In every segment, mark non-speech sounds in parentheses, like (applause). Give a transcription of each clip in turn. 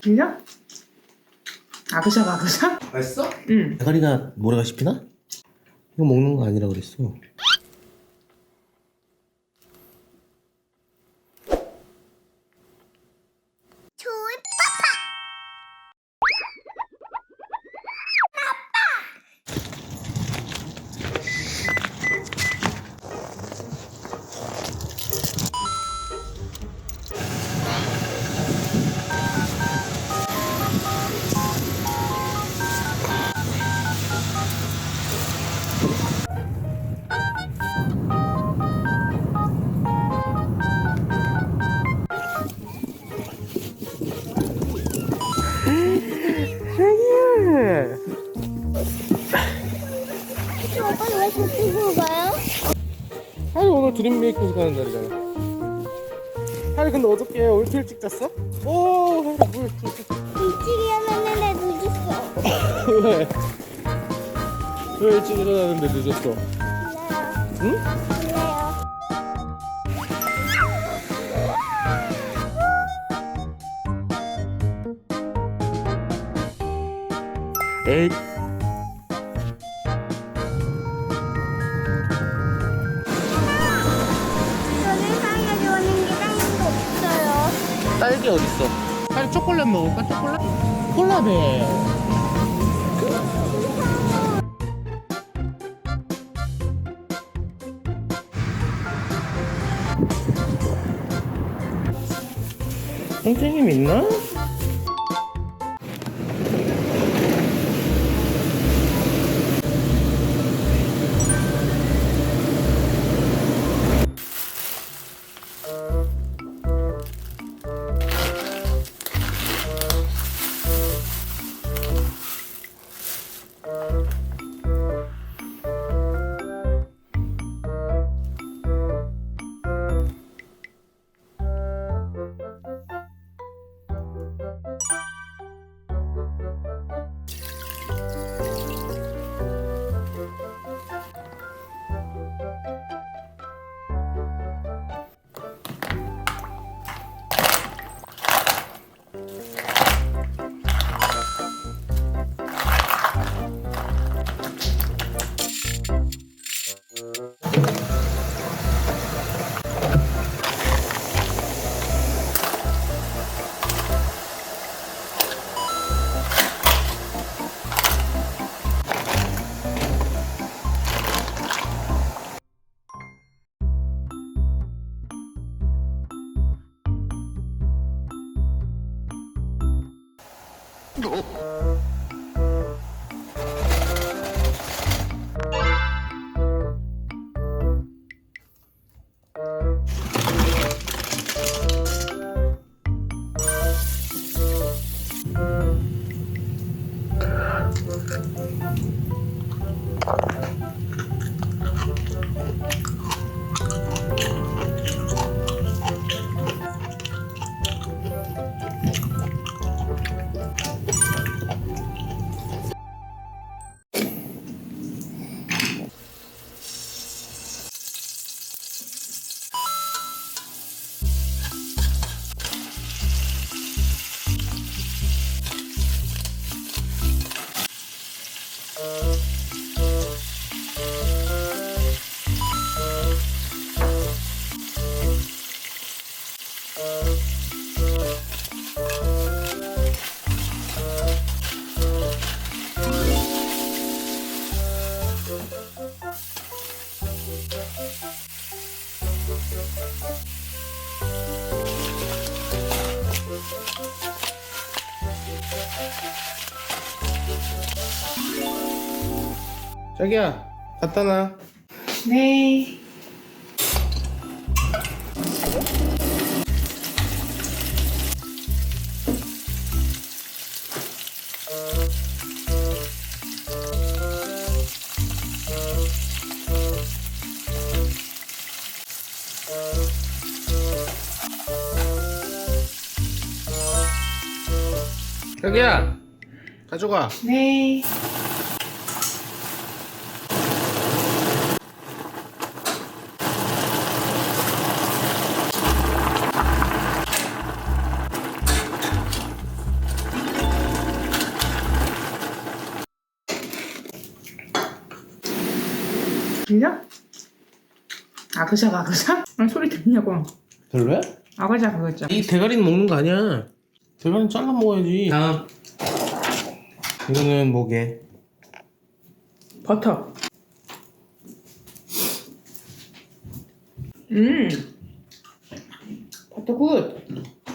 들려? 아그작 아그작? 맛있어? 응. 대가리가 모래가 씹히나? 이거 먹는 거 아니라 그랬어. 드림 메이크업 가는 날이잖아. 하루 근데 어저께 왜 이렇게 일찍 잤어? 오, 하루 뭐 이렇게 일찍 일찍 일어났는데 늦었어. 왜? 왜 일찍 일어나는데 늦었어? 응? 에이. 딸기 어딨어? 하루 초콜릿 먹을까? 초콜릿? 콜라베. 선생님 있나? 아이고. 아. 자기야, 갖다 놔. 네. 자기야, 가져가. 네. 아그작 아그작? 아, 소리 들리냐고. 별로야? 아그작 아그작. 이 대가리는 먹는 거 아니야. 대가리는 잘라 먹어야지. 다음. 이거는 뭐게? 버터. 음. 버터 굿.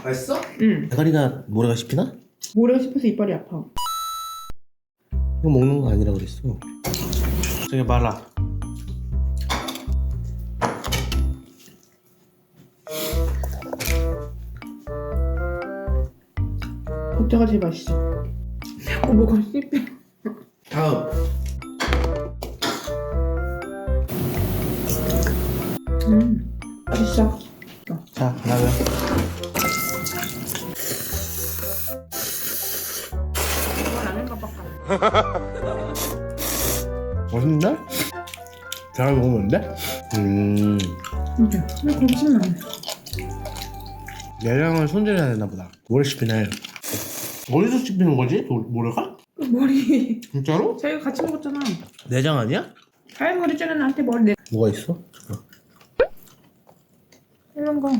맛있어? 음. 대가리가 모래가 씹히나? 모래가 씹혀서 이빨이 아파. 이거 먹는 거 아니라 그랬어. 저기 말라. 버터가 제일 맛있어. 어, 뭐가 씹혀. 다음. 음. 맛있어. 자, 깜빡 (laughs) 맛있는데? 대가리 먹으면 안 돼? 음. 진짜. 근데 돼. 내장을 손질해야 되나 보다. 씹히네. 어디서 씹히는 거지? 도- 모래가? 그 머리. 진짜로? 저희가 같이 먹었잖아. 내장 아니야? 머리 쩌는 나한테 머리 내. 뭐가 있어? 잠깐. 이런 거.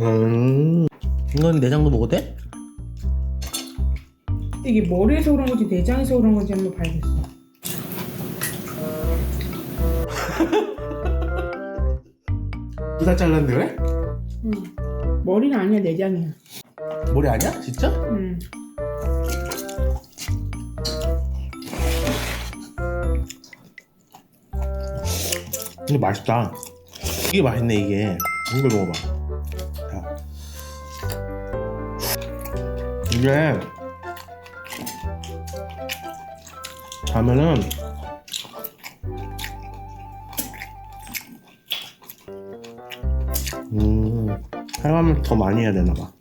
음. 이건 내장도 먹어도 돼? 이게 머리에서 그런 건지 내장에서 그런 건지 한번 봐야겠어. 누가 잘랐는데 그래? 응. 머리는 아니야 내장이야. 머리 아니야? 진짜? 응. 근데 맛있다. 이게 맛있네 이게. 이걸 먹어봐. 자. 이게 가면은 사용하면 더 많이 해야 되나 봐.